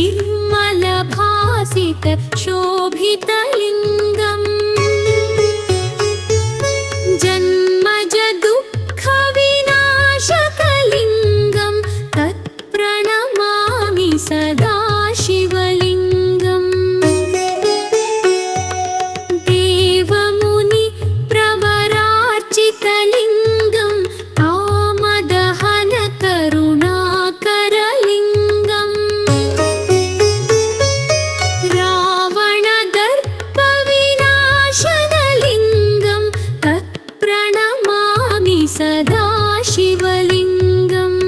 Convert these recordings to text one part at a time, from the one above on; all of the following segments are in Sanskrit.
निर्मलभासित शोभितलिङ्गम् सदा शिवलिङ्गम्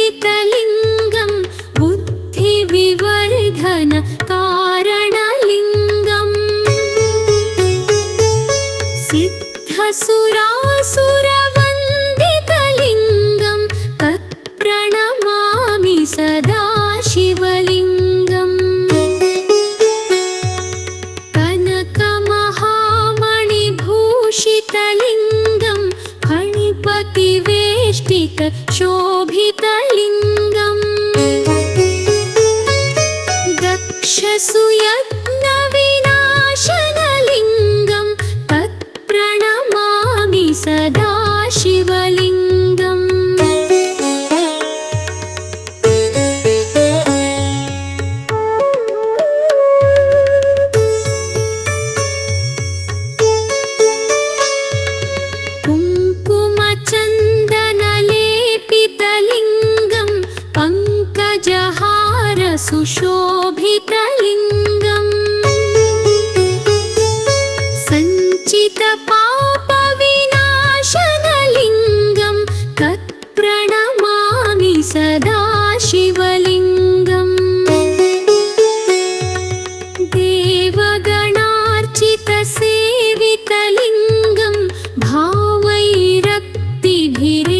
सर्वसुगन्धसुलेपितलिङ्गं बुद्धिविवर्धन कारणलिङ्गम्। सिद्धसुरासुरवन्दितलिङ्गं फणिपतिवेष्टित शोभितलिङ्गम्। दक्षसुयज्ञविनाशनलिङ्गं सुशोभितलिङ्गम्। सञ्चितपापविनाशनलिङ्गं तत्प्रणमामि सदा शिवलिङ्गम्। देवगणार्चितसेवितलिङ्गं भावैरक्तिभिरेव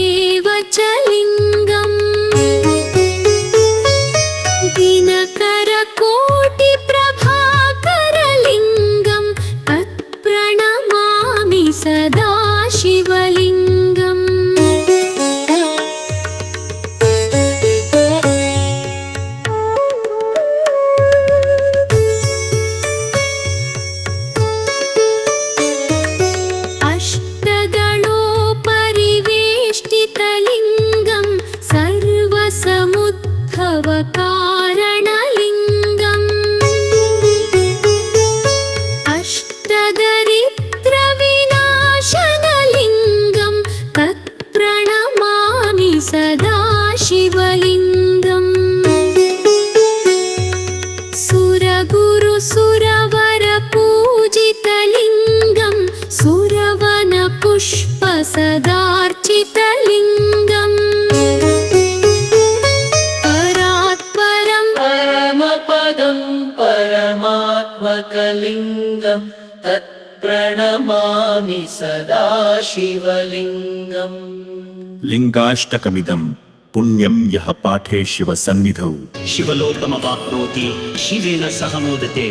तत्प्रणमामि सदा शिवलिङ्गम् सुरगुरुसुरवरपूजितलिङ्गं सुरवनपुष्पसदार्चितलिङ्गम् परात्परं परमपदं परमात्मकलिङ्गं तत्प्रणमामि सदा शिवलिङ्गम् लिङ्गाष्टकमिदं पुण्यं यः पाठे शिवसन्निधौ शिवलोकमवाप्नोति शिवेन सह मोदते